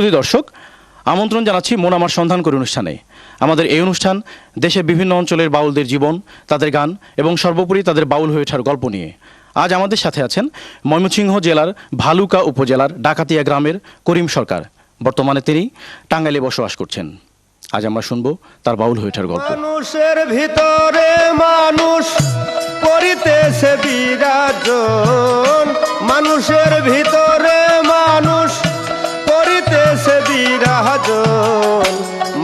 শুধু দর্শক, আমন্ত্রণ জানাচ্ছি মন আমার সন্ধান করে অনুষ্ঠানে। আমাদের এই অনুষ্ঠান দেশের বিভিন্ন অঞ্চলের বাউলদের জীবন, তাদের গান এবং সর্বোপরি তাদের বাউল হয়ে ওঠার গল্প নিয়ে। আজ আমাদের সাথে আছেন ময়মনসিংহ জেলার ভালুকা উপজেলার ডাকাতিয়া গ্রামের করিম সরকার। বর্তমানে তিনি টাঙ্গাইলে বসবাস করছেন। আজ আমরা শুনব তার বাউল হয়ে ওঠার গল্প। মানুষের ভিতরে মানুষ করিতেছে বিরাজন। মানুষের ভিতরে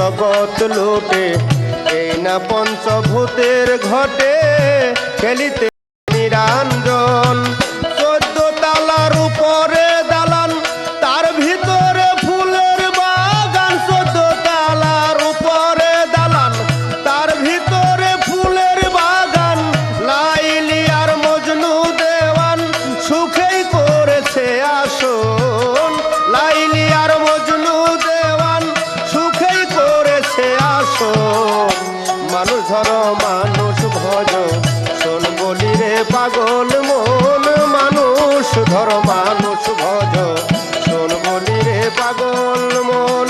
জগৎ লোটে এই না পঞ্চভূতের ঘটে খেলিতে নিরঞ্জন। চোদ্দ তালার উপরে দালান মন।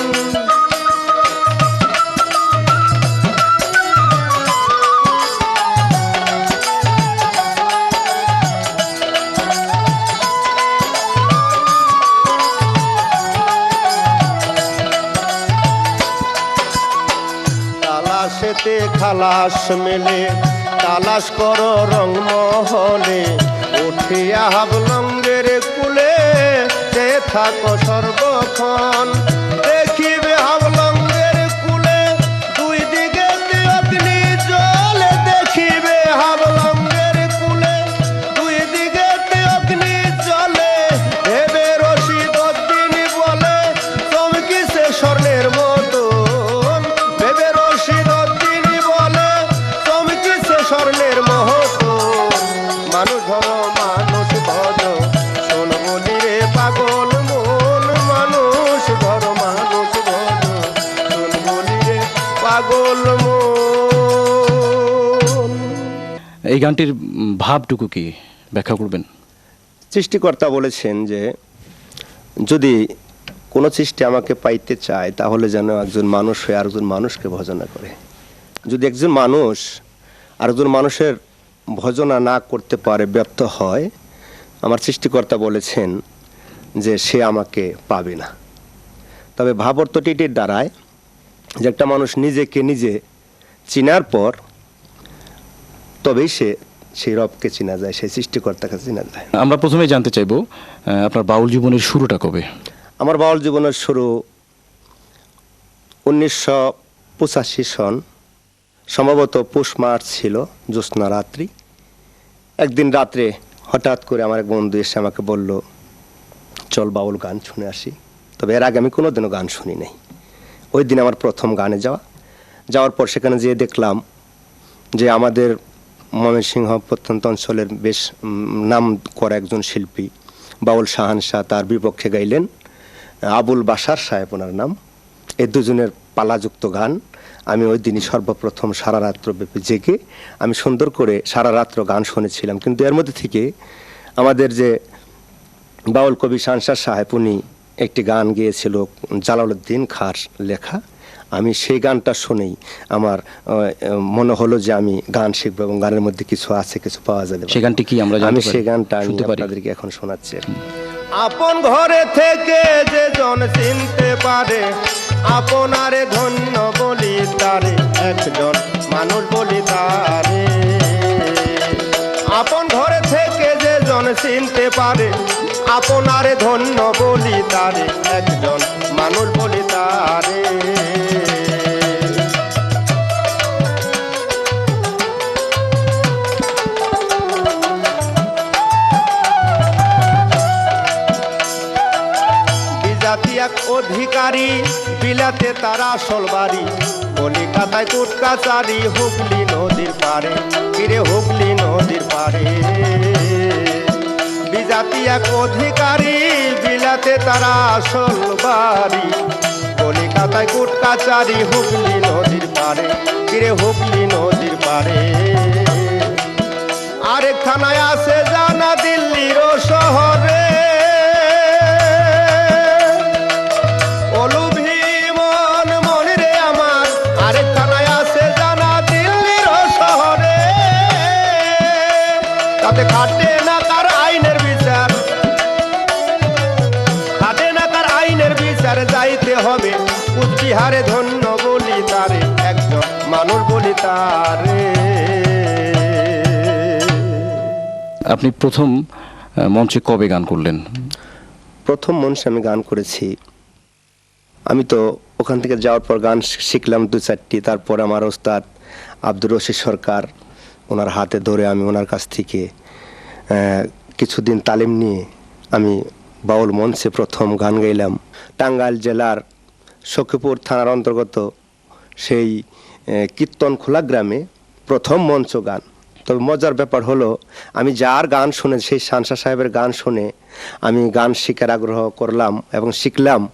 তালাশেতে খালাস মেলে তালাশ কর রং মহলে। উঠিয়া হাবলঙ্গের কুলে থাকো সর্বক্ষণ দেখিবে এই গানটির ভাবটুকু কি ব্যাখ্যা করবেন? সৃষ্টিকর্তা বলেছেন যে, যদি কোনো সৃষ্টি আমাকে পাইতে চায়, তাহলে যেন একজন মানুষ হয়ে আরেকজন মানুষকে ভজনা করে। যদি একজন মানুষ আরেকজন মানুষের ভজনা না করতে পারে, ব্যর্থ হয়, আমার সৃষ্টিকর্তা বলেছেন যে, সে আমাকে পাবে না। তবে ভাবার্থটি এটির দ্বারায় যে একটা মানুষ নিজেকে নিজে চিনার পর তবেই সে সেই রবকে চেনা যায় সেই সৃষ্টিকর্তাকে চেনা যায়। আমরা প্রথমে জানতে চাইব আপনার বাউল জীবনের শুরুটা কবে? আমার বাউল জীবনের শুরু উনিশশো পঁচাশি সন। সম্ভবত পৌষ মার্চ ছিল জ্যোৎস্না রাত্রি। একদিন রাত্রে হঠাৎ করে আমার এক বন্ধু এসে আমাকে বলল চল বাউল গান শুনে আসি। তবে এর আগে আমি কোনোদিনও গান শুনি নাই। ওই দিন আমার প্রথম গানে যাওয়া। যাওয়ার পর সেখানে যেয়ে দেখলাম যে আমাদের ময়মনসিংহ প্রত্যন্ত অঞ্চলের বেশ নাম করা একজন শিল্পী। বাউল শাহান শাহ তার বিপক্ষে গাইলেন। আবুল বাসার সাহেব ওনার নাম। এই দুজনের পালাযুক্ত গান। আমি ওই দিনই সর্বপ্রথম সারা রাত্র ব্যাপী জেগে, আমি সুন্দর করে সারা রাত্র গান শুনেছিলাম। কিন্তু এর মধ্যে থেকে আমাদের যে বাউল কবি সানসার সাহেব, উনি একটি গান গেয়েছিল, জালালউদ্দিন খার লেখা। আমি সেই গানটা শুনেই আমার মনে হলো যে আমি গান শিখব এবং গানের মধ্যে কিছু আছে কিছু পাওয়া যাবে। সেই গানটি কি আমরা আমি সেই গানটা আমি আপনাদেরকে এখন শোনাচ্ছি। আপন ঘরে থেকে যে জন চিনতে পারে আপনারে ধন্য বলি তারে একজন মানুষ বলি তারে। আপন ঘরে থেকে যে জন চিনতে পারে আপনারে ধন্য বলি তারে একজন, মানুষ বলি তারে। বিজাতি এক অধিকারী, বিলাতে তারা আসল বাড়ি। কলকাতায় কুটকাচারি হুগলি নদীর পারে ফিরে হুগলি নদীর পারে বিজাতি এক অধিকারী বিলাতে তারা আসল বাড়ি। কলিকাতায় কোট কাচারি হুগলি নদীর পারে কিরে হুগলি নদীর পারে আরেক থানায় আছে জানা দিল্লির শহরে কুচবিহারে ধন্য বলি তারে একজন মানুষ বলি তারে। আপনি প্রথম মঞ্চে কবে গান করলেন? প্রথম মঞ্চে আমি গান করেছি। আমি তো ওখান থেকে যাওয়ার পর গান শিখলাম দু চারটি তারপর আমার ওস্তাদ আব্দুর রশিদ সরকার ওনার হাতে ধরে আমি ওনার কাছ থেকে কিছুদিন তালিম নিয়ে আমি বাউল মঞ্চে প্রথম গান গাইলাম। টাঙ্গাইল জেলার সখীপুর থানার অন্তর্গত সেই আহ, কীর্তন খোলা গ্রামে প্রথম মঞ্চ গান। তবে মজার ব্যাপার হলো আমি যার গান শুনে সেই শানসা সাহেবের গান শুনে আমি গান শিখার আগ্রহ করলাম এবং শিখলাম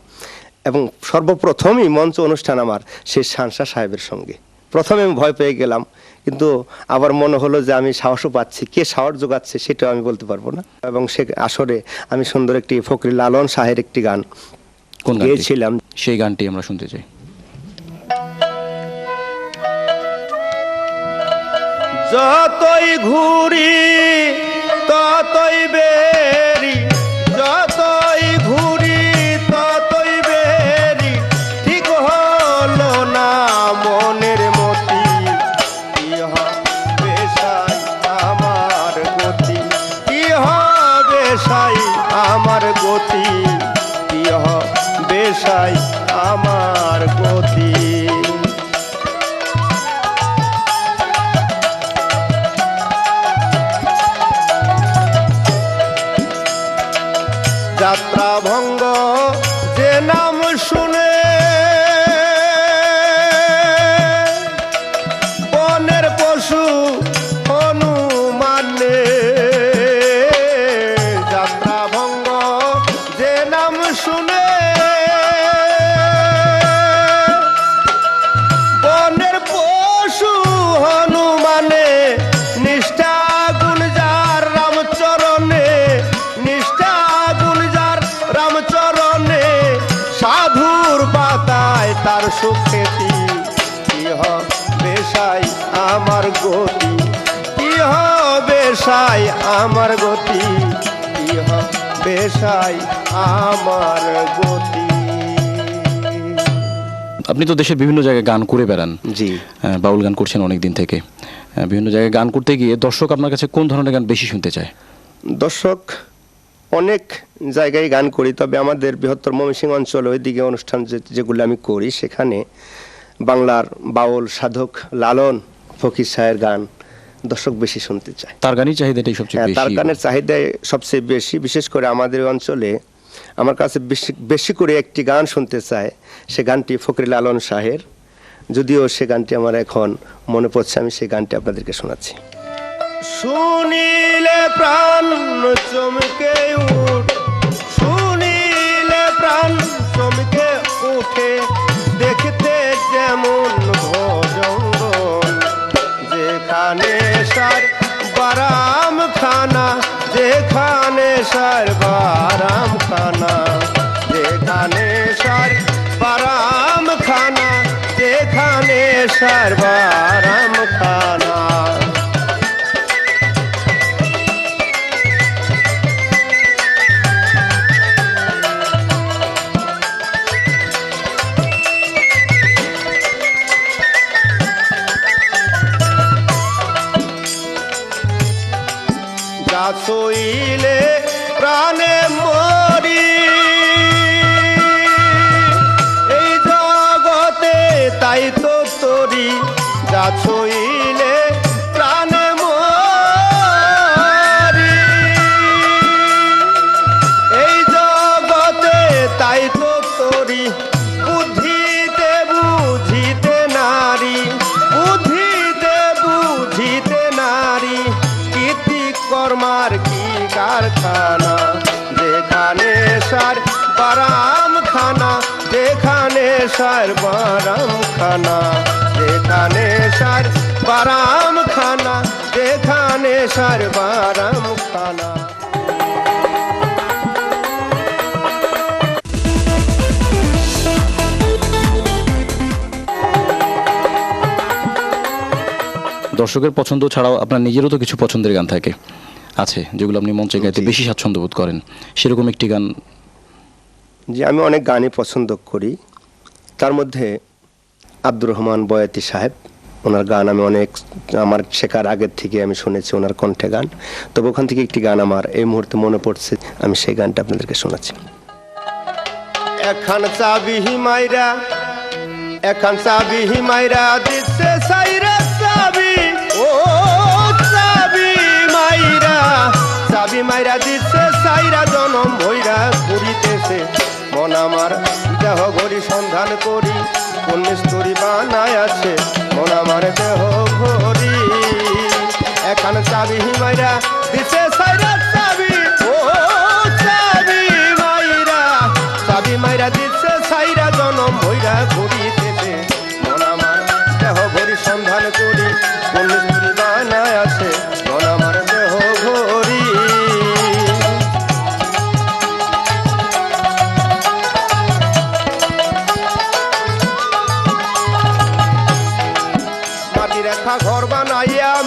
এবং সর্বপ্রথমই মঞ্চ অনুষ্ঠান আমার সেই শানসা সাহেবের সঙ্গে। প্রথমে আমি ভয় পেয়ে গেলাম কিন্তু আবার মনে হলো যে আমি সাহসও পাচ্ছি। কে সাহস যোগাচ্ছে সেটাও আমি বলতে পারব না। এবং সে আসরে আমি সুন্দর একটি ফকরি লালন শাহের একটি গান? গেয়েছিলাম। সেই গানটি আমরা শুনতে চাই। যতই ঘুরি ততই বেরি যতই ঘুরি ভঙ্গ যে নাম শুনে আমার গতি কি হবে সাই আমার গতি? আপনি তো দেশের বিভিন্ন জায়গায় গান করে বেড়ান। জি। বাউল গান করছেন অনেক দিন থেকে বিভিন্ন জায়গায় গান করতে গিয়ে দর্শক আপনার কাছে কোন ধরনের গান বেশি শুনতে চায়? দর্শক অনেক জায়গায় গান করি তবে আমাদের বৃহত্তর ময়মনসিংহ অঞ্চল ওইদিকে অনুষ্ঠান যে- যেগুলো আমি করি সেখানে বাংলার বাউল সাধক লালন ফকির সাহের গান দর্শক বেশি শুনতে চায়। তার গানের চাহিদাটাই সবচেয়ে বেশি তার গানের চাহিদা সবচেয়ে বেশি বিশেষ করে আমাদের অঞ্চলে আমার কাছে বেশি বেশি করে একটি গান শুনতে চায় সে গানটি ফকরিল আলন শাহের যদিও সে গানটি আমার এখন মনে পড়ছে আমি সেই গানটি আপনাদেরকে শোনাচ্ছি। শুনিলে প্রাণ চমকে যেখানে সার বারাম খানা যা ছইলে প্রাণে মরি। এই তাই তো তরি বুদ্ধিতে বুঝিতে নারী, বুদ্ধিতে বুঝিতে নারী। কীর্তি কর্মার কি কারখানা? যেখানে যেখানে সার খানা যেখানে সার বারাম খানা যেখানে সার বারাম খানা দর্শকের পছন্দ ছাড়াও আপনার নিজেরও তো কিছু পছন্দের গান থাকে। আছে যেগুলো আপনি মঞ্চে গাইতে বেশি স্বাচ্ছন্দ্য বোধ করেন। সেরকম একটি গান যে আমি অনেক গানই পছন্দ করি। তার মধ্যে আব্দুর রহমান বয়াতি সাহেব। ওনার গান আমি অনেক, আমার শেখার আগের থেকে আমি শুনেছি ওনার কণ্ঠে গান। তবে ওখান থেকে একটি গান আমার এই মুহূর্তে মনে পড়ছে, আমি সেই গানটা আপনাদেরকে শোনাচ্ছি। এখন চাবি হিমাইরা, এখন চাবি হিমাইরা দিচ্ছে সাইরা চাবি। ও চাবি মাইরা চাবি মাইরা দিচ্ছে সাইরা জনম ভৈরা ঘুরিতেছে মন আমার দেহ ঘড়ি সন্ধান করি কোন মিস্তুরি বানায় আছে, মন আমার দেহ ঘড়ি এখন চাবি হিমাইরা দিছে সাইরা চাবি, ও চাবি মাইরা। চাবি মাইরা দিছে সাইরা, জনম ভৈরা ঘুরিতেছে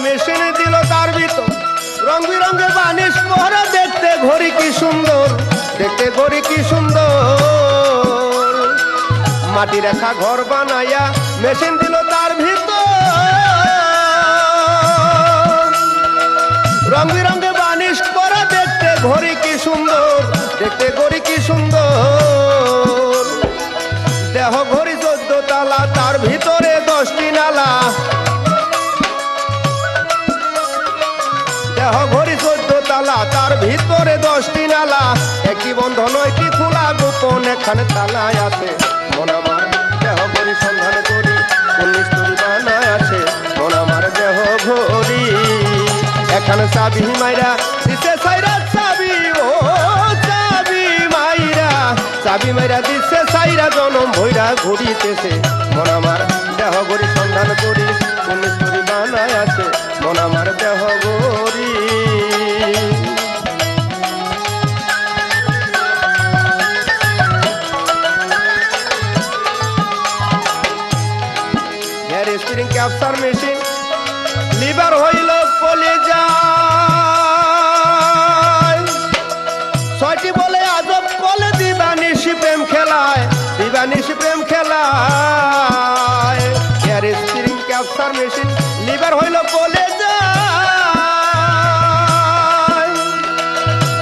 মেশিন দিল তার ভিতর। রং বিরঙ্গে বানিশ পরে দেখতে ঘড়ি কি সুন্দর, দেখতে ঘড়ি কি সুন্দর। মাটি রেখা ঘর বানাইয়া মেশিন দিল তার ভিতর। রং বিরঙ্গে বানিশ পরে দেখতে ঘড়ি কি সুন্দর, দেখতে ঘড়ি কি সুন্দর। দেহ ঘড়ি চোদ্দ তালা, তার ভিতরে দশটি নালা। দেহ ঘড়ি চোদ্দ তালা, তার ভিতরে দশটি নালা। একটি বন্ধ নয়টি খোলা, গোপন এখানে তালায় আছে। মন আমার দেহ ঘড়ি সন্ধান করি মিস্তুরি বানায় আছে। মন আমার দেহ ঘড়ি এখানে চাবি মাইরা, দিছে সাইরা চাবি, ও চাবি মাইরা। চাবি মাইরা দিছে সাইরা, জনম ভৈরা ঘুরিতেছে। মন আমার দেহ ঘড়ি সন্ধান করি কোন মিস্তুরি বানায় আছে, মন আমার দেহ hair spring capture machine lever হইল কলে যায় ছয়টি বলে আজব কলে দিবানিশি প্রেম খেলায়, দিবানিশি প্রেম ক্যাপচার মেশিন, লিভার হইল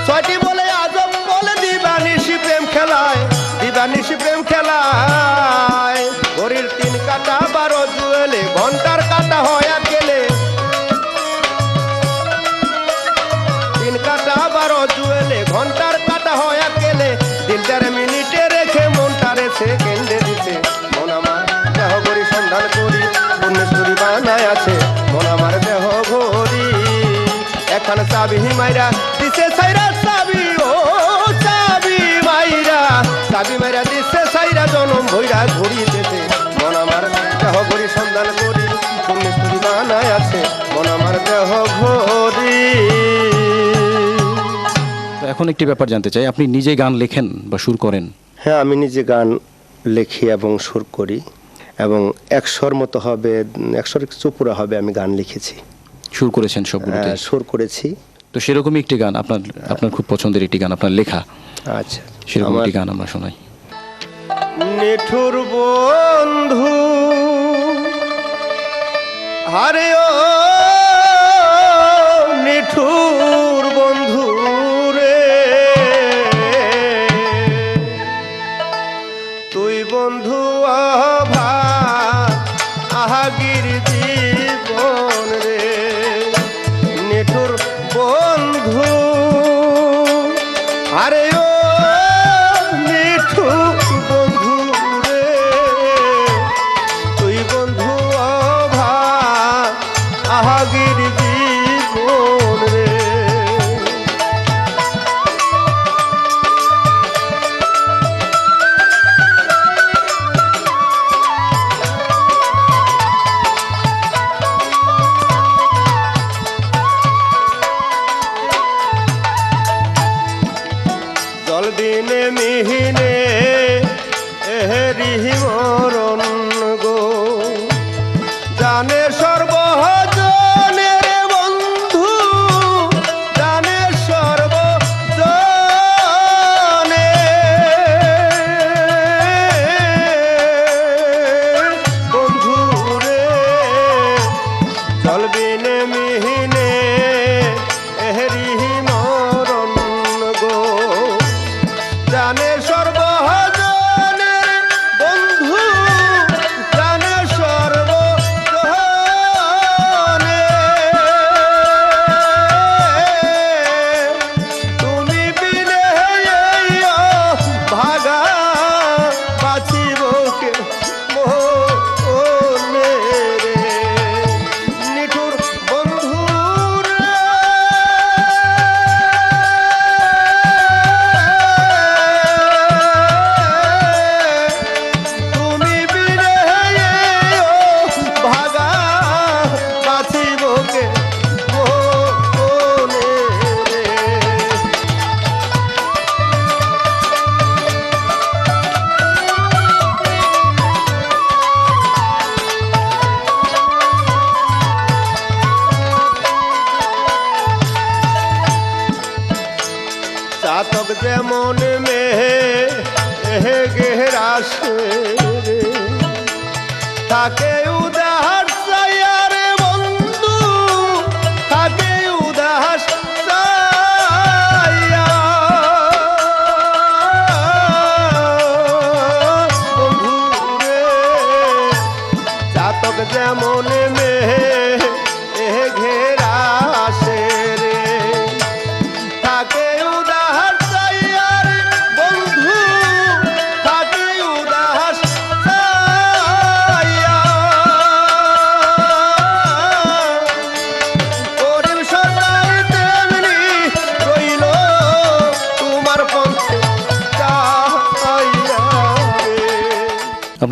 ছয়টি বলে আজব বলে দিবানিশি প্রেম খেলায় দিবানিশি প্রেম খেলায়। ঘড়ির তিন কাটা বারো জুয়েলে, ঘণ্টার কাটা হয় গেলে তিন কাটা বারো জুয়েলে, ঘণ্টার কাটা হয় গেলে মিনিটে রেখে মনটারে সেকেন্ডে দিছে মন আমার, দেহ ঘড়ি সন্ধান করি। পুণ্যেশ্বরী বানায় আছে। মন আমার দেহ ঘড়ি এখন চাবি মাইরা দিছে সাইরা চাবি ও চাবি মাইরা। চাবি মাইরা দিছে সাইরা জনম ভৈরা ঘুরিতেছে মন আমার দেহ ঘড়ি সন্ধান করি। পুণ্যেশ্বরী বানায় আছে। মন আমার দেহ তো এখন একটি ব্যাপার জানতে চাই। আপনি নিজে গান লেখেন বা সুর করেন? হ্যাঁ আমি নিজে গান লেখি এবং সুর করি। এবং একশোর মতো হবে একশোর কিছু পুরো হবে আমি গান লিখেছি। সুর করেছেন সবগুলোতে? হ্যাঁ, সুর করেছি। তো সেরকমই একটি গান আপনার আপনার খুব পছন্দের একটি গান আপনার লেখা। আচ্ছা সেরকম একটি গান আমরা শোনাই। নিঠুর বন্ধু হারে ও চাতক যেমন মেহে এহে গেরাসে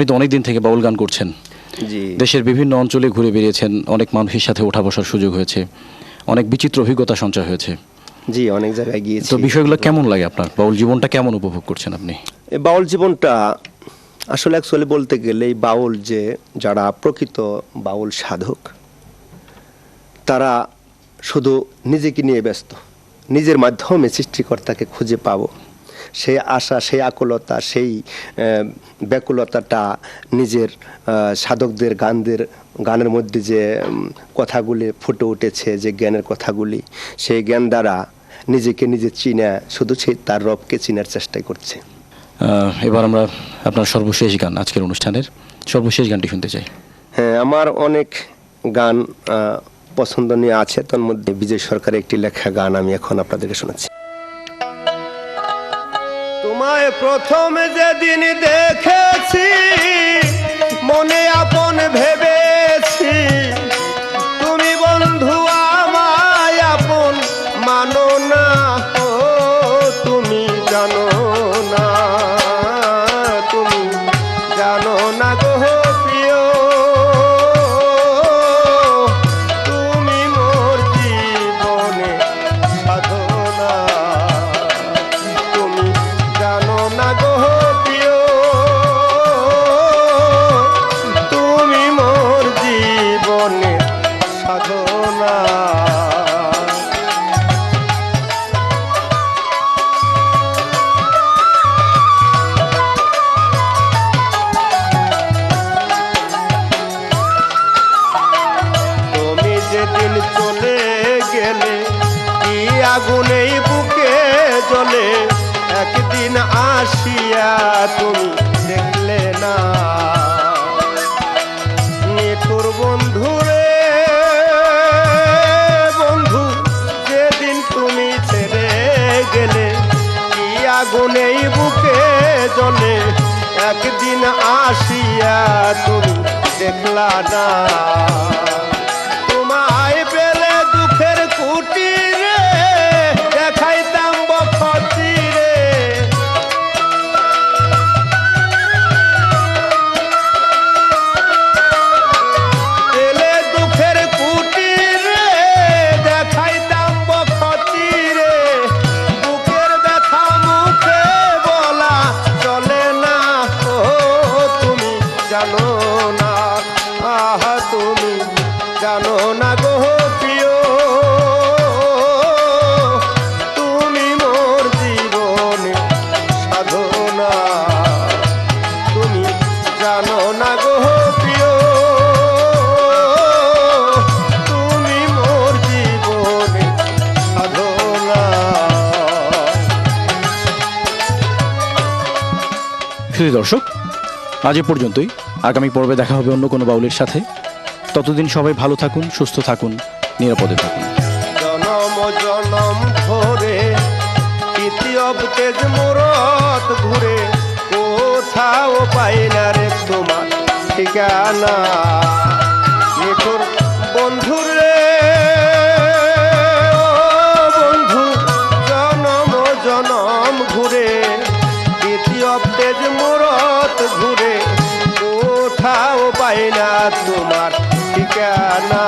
তো অনেক দিন থেকে বাউল গান করছেন। জি। দেশের বিভিন্ন অঞ্চলে ঘুরে বেরিয়েছেন অনেক মানুষের সাথে ওঠা বসার সুযোগ হয়েছে অনেক বিচিত্র অভিজ্ঞতা সঞ্চয় হয়েছে। জি অনেক জায়গায় গিয়েছি। তো বিষয়গুলো কেমন লাগে আপনার? বাউল জীবনটা কেমন উপভোগ করছেন আপনি? এই বাউল জীবনটা আসলে অ্যাকচুয়ালি বলতে গেলে এই বাউল যে যারা প্রকৃত বাউল সাধক তারা শুধু নিজেকে নিয়ে ব্যস্ত নিজের মাধ্যমে সৃষ্টিকর্তাকে খুঁজে পাবো। সেই আশা সেই আকুলতা সেই ব্যাকুলতাটা নিজের সাধকদের গানদের গানের মধ্যে যে কথাগুলি ফুটে উঠেছে যে জ্ঞানের কথাগুলি সেই জ্ঞান দ্বারা নিজেকে নিজে চিনে শুধু সেই তার রবকে চিনার চেষ্টা করছে। এবার আমরা আপনার সর্বশেষ গান আজকের অনুষ্ঠানের সর্বশেষ গানটি শুনতে চাই। হ্যাঁ আমার অনেক গান আহ, পছন্দনীয় আছে তার মধ্যে বিজয় সরকারের একটি লেখা গান আমি এখন আপনাদেরকে শোনাচ্ছি। তোমায় প্রথম যেদিন দেখেছি মনে আপন ভেবেছি তুমি বন্ধু আমায় আপন মানো না। গেলে, কি আগুনেই বুকে জ্বলে? একদিন আসিয়া তুমি দেখলে না। নিঠুর বন্ধু রে, বন্ধু, যেদিন তুমি ছেড়ে গেলে, কি আগুনেই বুকে জ্বলে? একদিন আসিয়া তুমি দেখলা না। দর্শক, আজ এ পর্যন্তই। আগামী পর্বে দেখা হবে অন্য কোনো বাউলের সাথে। ততদিন সবাই ভালো থাকুন, সুস্থ থাকুন, নিরাপদে থাকুন। জনম জনম ধরে তেজ মুরত ঘুরে, কোথাও পাই না রে তোমার ঠিকানা। নিঠুর বন্ধু তোমার ঠিকানা?